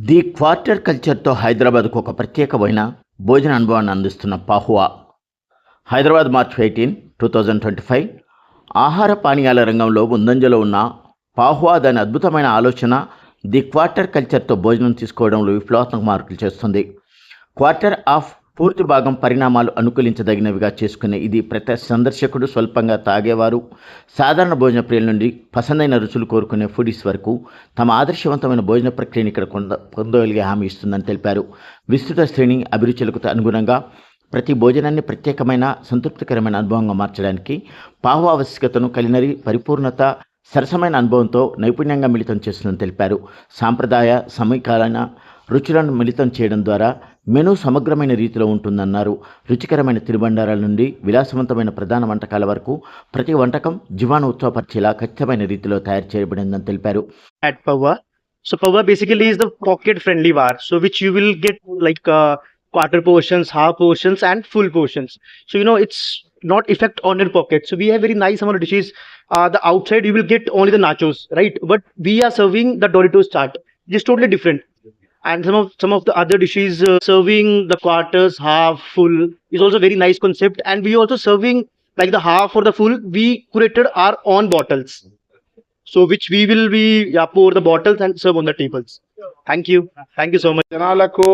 The quarter కల్చర్తో హైదరాబాద్కు ఒక ప్రత్యేకమైన భోజన అనుభవాన్ని అందిస్తున్న Pahuva. Hyderabad March eighteen two thousand twenty five. ఆహార పానీయాల రంగంలో ముందంజలో ఉన్న పాహువా దాని అద్భుతమైన ఆలోచన ది క్వార్టర్ కల్చర్తో భోజనం తీసుకోవడంలో విప్లవాత్మక మార్పులు చేస్తుంది. క్వార్టర్ ఆఫ్ పూర్తి భాగం పరిణామాలు అనుకూలించదగినవిగా చేసుకునే ఇది ప్రతి సందర్శకుడు స్వల్పంగా తాగేవారు. సాధారణ భోజన ప్రియుల నుండి పసందైన రుచులు కోరుకునే ఫుడీస్ వరకు తమ ఆదర్శవంతమైన భోజన ప్రక్రియను ఇక్కడ కొంద పొందగలిగే హామీ ఇస్తుందని తెలిపారు. విస్తృత శ్రేణి అభిరుచులకు అనుగుణంగా ప్రతి భోజనాన్ని ప్రత్యేకమైన సంతృప్తికరమైన అనుభవంగా మార్చడానికి పాహు ఆవశ్యకతను కలినరి పరిపూర్ణత సరసమైన అనుభవంతో నైపుణ్యంగా మిళితం చేస్తుందని తెలిపారు. సాంప్రదాయ సమీకాలీన రుచులను మిళితం చేయడం ద్వారా మెనూ సమగ్రమైన రీతిలో ఉంటుందన్నారు రుచికరమైన తినుబండారాల నుండి విలాసవంతమైన ప్రధాన వంటకాల వరకు ప్రతి వంటకం జీవాణు ఉత్సవపరిచేలా ఖచ్చితమైన రీతిలో తయారు చేయబడిందని తెలిపారు at Pawa. So Pawa basically is the pocket friendly bar, so which you will get like uh, quarter portions, half portions, and full portions. So you know it's not effect on your pocket. So we have very nice amount of dishes. Uh, the outside you will get only the nachos, right? But we are serving the Doritos chaat, which is totally different. And some of some of the other dishes uh, serving the quarters half full is also very nice concept. And we also serving like the half or the full. We curated our own bottles. So which we will be yeah, pour the bottles and serve on the tables. Thank you. Thank you so much. జనాలకు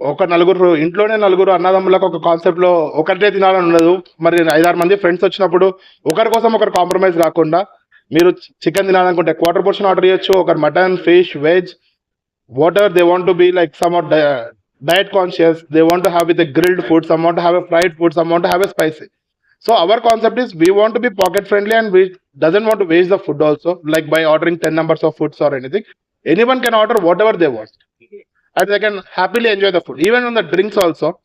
ఒక నలుగురు ఇంట్లోనే నలుగురు అన్నదమ్ములకు ఒక కాన్సెప్ట్లో ఒకటే తినాలని ఉండదు మరి ఐదారు మంది ఫ్రెండ్స్ వచ్చినప్పుడు ఒకరి కోసం ఒకరు కాంప్రమైజ్ కాకుండా మీరు చికెన్ తినాలనుకుంటే క్వార్టర్ పోర్షన్ ఆర్డర్ చేయొచ్చు ఒకరు mutton fish veg whatever they want to be like some are diet conscious they want to have with a grilled food some want to have a fried food some want to have a spicy. So our concept is we want to be pocket friendly and we doesn't want to waste the food also like by ordering 10 numbers of foods or anything. Anyone can order whatever they want. And they can happily enjoy the food. Even on the drinks also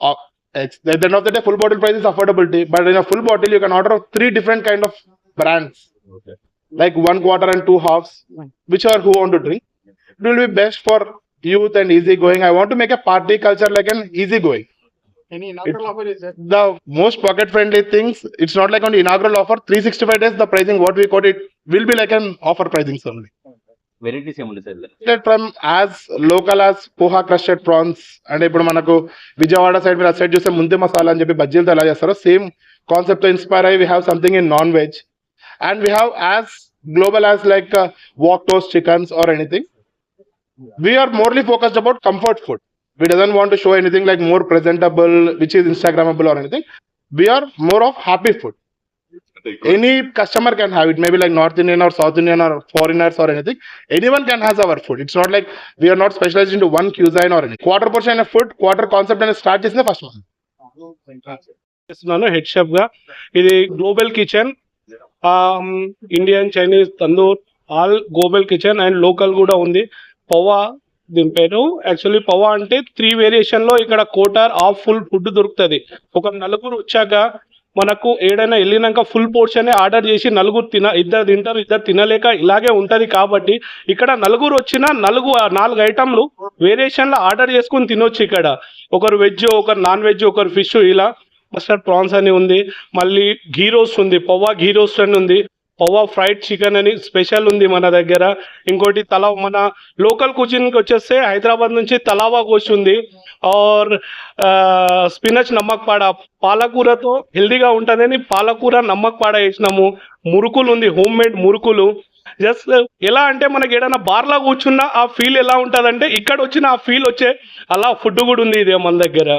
uh, at the end of the day full bottle price is affordability but in a full bottle you can order three different kind of brands. Okay. like one quarter and two halves whichever who want to drink It will be best for youth and easy going. I want to make a party culture like an easy going. Any inaugural offer is there? The most pocket friendly things, it's not like on the inaugural offer. 365 days, the pricing what we quote it will be like an offer pricing only. Varieties ఏముంది sir crusted from as local as poha crusted prawns అంటే ఇప్పుడు మనకు Vijayawada side మీరు side చూస్తే ముందే మసాలా అని చెప్పి బజ్జీలతో ఎలా చేస్తారో సేమ్ కాన్సెప్ట్ తో ఇన్స్పైర్ అయ్యి we have something in non veg and we have as global as like wok toss chickens or anything we're merely focused about comfort food we doesn't want to show anything like more presentable which is instagrammable or anything we're more of happy food any customer can have it maybe like north indian or south indian or foreigners or anything anyone can has our food it's not like we are not specialized into one cuisine or anything quarter portion of food quarter concept and start చేసిన first one చేస్తున్నాను head షెఫ్గా ఇది global kitchen Indian Chinese tandoor all global kitchen and local కూడా ఉంది పవా దీని పేరు. Actually పవా అంటే three వేరియేషన్లో ఇక్కడ కోటార్ ఆఫ్ ఫుల్ ఫుడ్ దొరుకుతుంది. ఒక నలుగురు వచ్చాక మనకు ఏడైనా వెళ్ళినాక ఫుల్ పోర్షన్ ఆర్డర్ చేసి నలుగురు తిన ఇద్దరు తింటారు ఇద్దరు తినలేక ఇలాగే ఉంటుంది కాబట్టి ఇక్కడ నలుగురు వచ్చిన నలుగు నాలుగు ఐటమ్లు వేరియేషన్లో ఆర్డర్ చేసుకుని తినొచ్చు ఇక్కడ. ఒకరు వెజ్ ఒకరు నాన్ వెజ్ ఒకరు ఫిష్ ఇలా మస్టర్డ్ ప్రాన్స్ అని ఉంది. మళ్ళీ ఘీ రోస్ట్ ఉంది పవ్వా ఘీ రోస్ట్ అని ఉంది. పవా ఫ్రైడ్ చికెన్ అని స్పెషల్ ఉంది మన దగ్గర. ఇంకోటి తలా మన లోకల్ కుజిన్కి వచ్చేస్తే హైదరాబాద్ నుంచి తలావా గోష్ ఉంది. ఆర్ స్పినచ్ నమ్మకపాడ. పాలకూరతో హెల్దీగా ఉంటుందని పాలకూర నమ్మకపాడ వేసినాము. మురుకులు ఉంది హోమ్ మేడ్ మురుకులు. జస్ట్ ఎలా అంటే మనకి ఏదైనా బార్లా కూర్చున్నా ఆ ఫీల్ ఎలా ఉంటుందంటే ఇక్కడ వచ్చిన ఆ ఫీల్ వచ్చే అలా ఫుడ్ కూడా ఉంది ఇదే మన దగ్గర.